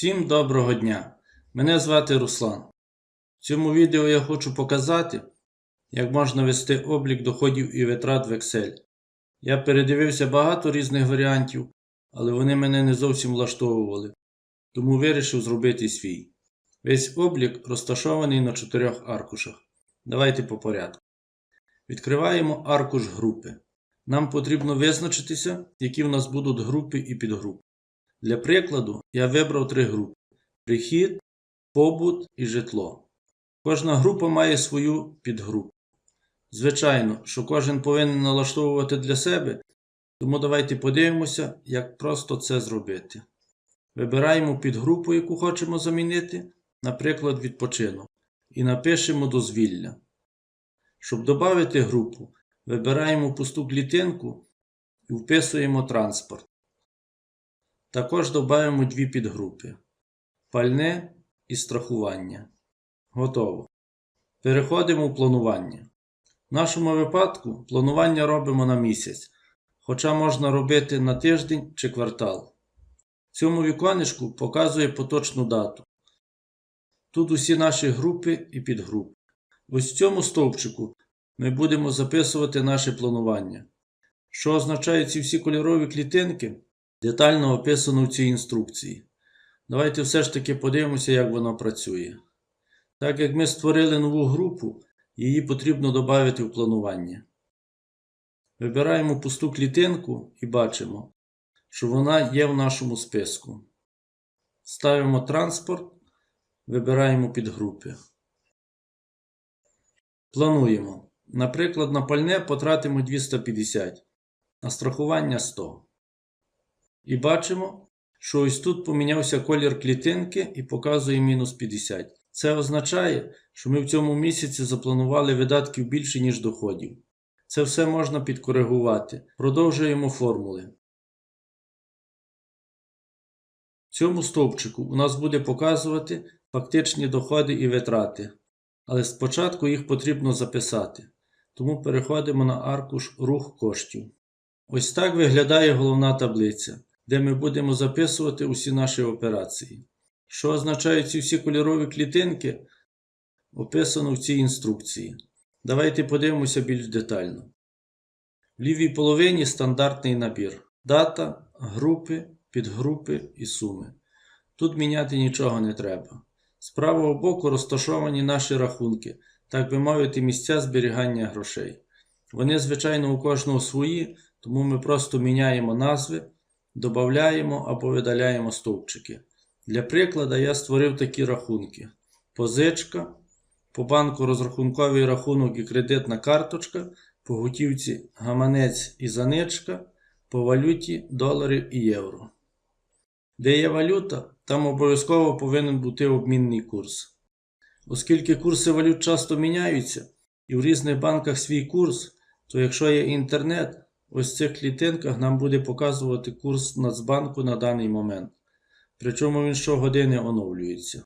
Всім доброго дня! Мене звати Руслан. В цьому відео я хочу показати, як можна вести облік доходів і витрат в Excel. Я передивився багато різних варіантів, але вони мене не зовсім влаштовували, тому вирішив зробити свій. Весь облік розташований на чотирьох аркушах. Давайте по порядку. Відкриваємо аркуш групи. Нам потрібно визначитися, які в нас будуть групи і підгрупи. Для прикладу, я вибрав три групи: прихід, побут і житло. Кожна група має свою підгрупу. Звичайно, що кожен повинен налаштовувати для себе, тому давайте подивимося, як просто це зробити. Вибираємо підгрупу, яку хочемо замінити, наприклад, відпочинок, і напишемо дозвілля. Щоб додати групу, вибираємо пусту клітинку і вписуємо транспорт. Також додаємо дві підгрупи пальне і страхування. Готово. Переходимо в планування. В нашому випадку планування робимо на місяць, хоча можна робити на тиждень чи квартал. В цьому віконечку показує поточну дату. Тут усі наші групи і підгрупи. Ось в цьому стовпчику ми будемо записувати наше планування. Що означають ці всі кольорові клітинки? Детально описано в цій інструкції. Давайте все ж таки подивимося, як воно працює. Так як ми створили нову групу, її потрібно додати в планування. Вибираємо пусту клітинку і бачимо, що вона є в нашому списку. Ставимо транспорт, вибираємо підгрупи. Плануємо. Наприклад, на пальне потратимо 250, на страхування 100. І бачимо, що ось тут помінявся колір клітинки і показує мінус 50. Це означає, що ми в цьому місяці запланували видатків більше, ніж доходів. Це все можна підкоригувати. Продовжуємо формули. В цьому стовпчику у нас буде показувати фактичні доходи і витрати. Але спочатку їх потрібно записати. Тому переходимо на аркуш рух коштів. Ось так виглядає головна таблиця де ми будемо записувати усі наші операції. Що означають ці всі кольорові клітинки, описано в цій інструкції. Давайте подивимося більш детально. В лівій половині стандартний набір: дата, групи, підгрупи і суми. Тут міняти нічого не треба. З правого боку розташовані наші рахунки, так би мовити, місця зберігання грошей. Вони, звичайно, у кожного свої, тому ми просто міняємо назви. Додаємо або видаляємо стовпчики. Для прикладу я створив такі рахунки: позичка, по банку розрахунковий рахунок і кредитна карточка, по готівці гаманець і заничка, по валюті долари і євро. Де є валюта, там обов'язково повинен бути обмінний курс. Оскільки курси валют часто міняються і в різних банках свій курс, то якщо є інтернет, Ось в цих клітинках нам буде показувати курс Нацбанку на даний момент. Причому він щогодини оновлюється.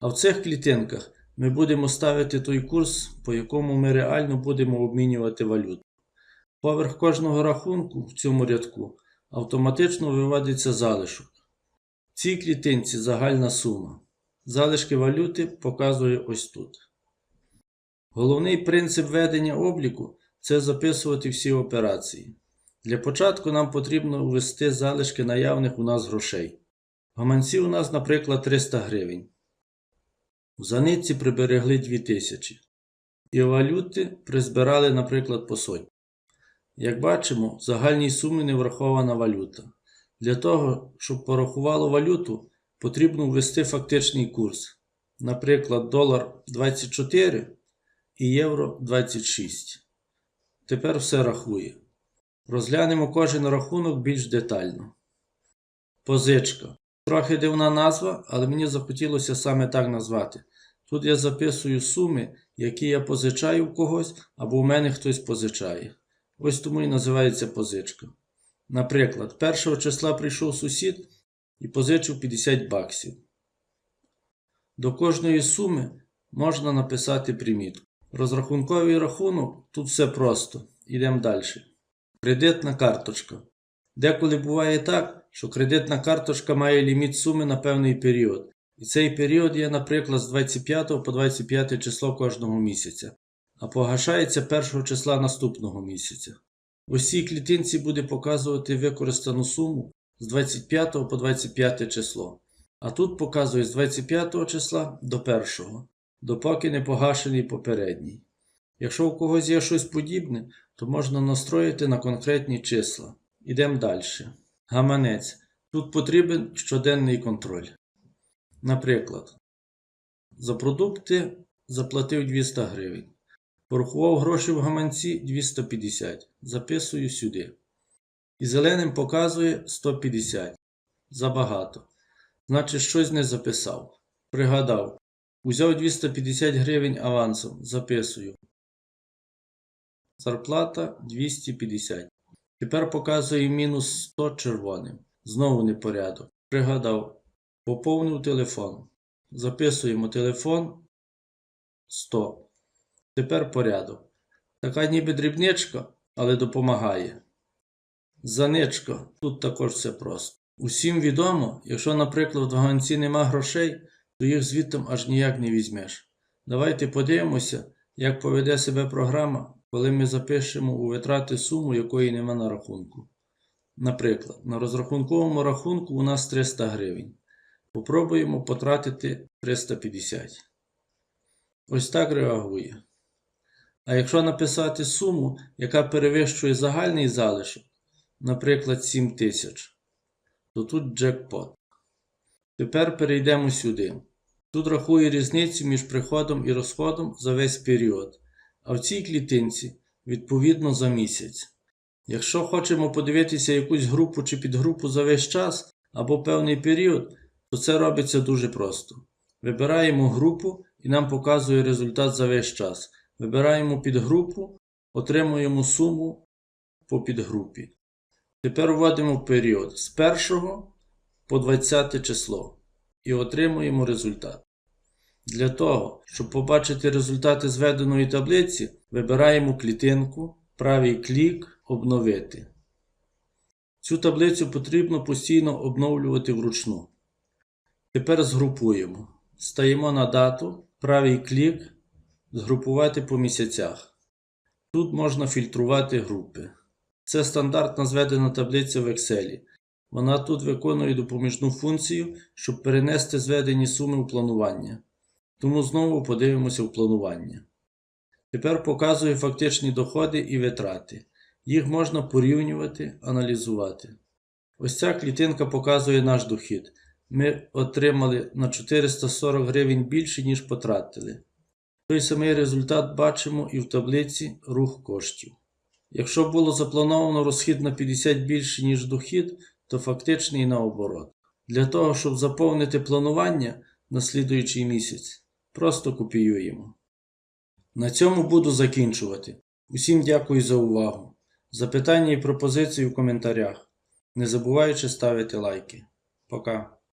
А в цих клітинках ми будемо ставити той курс, по якому ми реально будемо обмінювати валюту. Поверх кожного рахунку в цьому рядку автоматично виводиться залишок. В цій клітинці загальна сума. Залишки валюти показує ось тут. Головний принцип ведення обліку це записувати всі операції. Для початку нам потрібно ввести залишки наявних у нас грошей. Гаманці у нас, наприклад, 300 гривень. В заниці приберегли 2000. І валюти призбирали, наприклад, по сотні. Як бачимо, в загальній сумі не врахована валюта. Для того, щоб порахувало валюту, потрібно ввести фактичний курс. Наприклад, долар 24 і євро 26. Тепер все рахує. Розглянемо кожен рахунок більш детально. Позичка. Трохи дивна назва, але мені захотілося саме так назвати. Тут я записую суми, які я позичаю в когось, або в мене хтось позичає. Ось тому і називається позичка. Наприклад, 1 числа прийшов сусід і позичив 50 баксів. До кожної суми можна написати примітку. Розрахунковий рахунок тут все просто. Йдемо далі. Кредитна карточка. Деколи буває так, що кредитна карточка має ліміт суми на певний період. І цей період є, наприклад, з 25 по 25 число кожного місяця, а погашається 1 числа наступного місяця. Цій клітинці буде показувати використану суму з 25 по 25 число. А тут показує з 25 числа до 1, допоки не погашений попередній. Якщо у когось є щось подібне, то можна настроїти на конкретні числа. Ідемо далі. Гаманець. Тут потрібен щоденний контроль. Наприклад, за продукти заплатив 200 гривень. Порахував гроші в гаманці 250. Записую сюди. І зеленим показує 150. Забагато. Значить, щось не записав. Пригадав. Узяв 250 гривень авансом. Записую. Зарплата 250. Тепер показує мінус 100 червоним. Знову непорядок. Пригадав. Поповнив телефон. Записуємо телефон 100. Тепер порядок. Така ніби дрібничка, але допомагає. Заничка. Тут також все просто. Усім відомо, якщо, наприклад, в ганці нема грошей, то їх звідти аж ніяк не візьмеш. Давайте подивимося, як поведе себе програма, коли ми запишемо у витрати суму, якої нема на рахунку. Наприклад, на розрахунковому рахунку у нас 300 гривень. Попробуємо потратити 350. Ось так реагує. А якщо написати суму, яка перевищує загальний залишок, наприклад, 7 тисяч, то тут джекпот. Тепер перейдемо сюди. Тут рахує різницю між приходом і розходом за весь період, а в цій клітинці відповідно за місяць. Якщо хочемо подивитися якусь групу чи підгрупу за весь час або певний період, то це робиться дуже просто. Вибираємо групу і нам показує результат за весь час. Вибираємо підгрупу, отримуємо суму по підгрупі. Тепер вводимо період з 1 по 20 число і отримуємо результат. Для того, щоб побачити результати зведеної таблиці, вибираємо клітинку, правий клік Обновити. Цю таблицю потрібно постійно обновлювати вручну. Тепер згрупуємо. Стаємо на дату, правий клік, згрупувати по місяцях. Тут можна фільтрувати групи. Це стандартна зведена таблиця в Excel. Вона тут виконує допоміжну функцію, щоб перенести зведені суми у планування. Тому знову подивимося в планування. Тепер показує фактичні доходи і витрати. Їх можна порівнювати, аналізувати. Ось ця клітинка показує наш дохід. Ми отримали на 440 гривень більше, ніж потратили. Той самий результат бачимо і в таблиці рух коштів. Якщо було заплановано розхід на 50 більше, ніж дохід, то фактичний наоборот. Для того, щоб заповнити планування на слідуючий місяць, просто копіюємо. На цьому буду закінчувати. Усім дякую за увагу. Запитання і пропозиції в коментарях. Не забуваючи ставити лайки. Пока.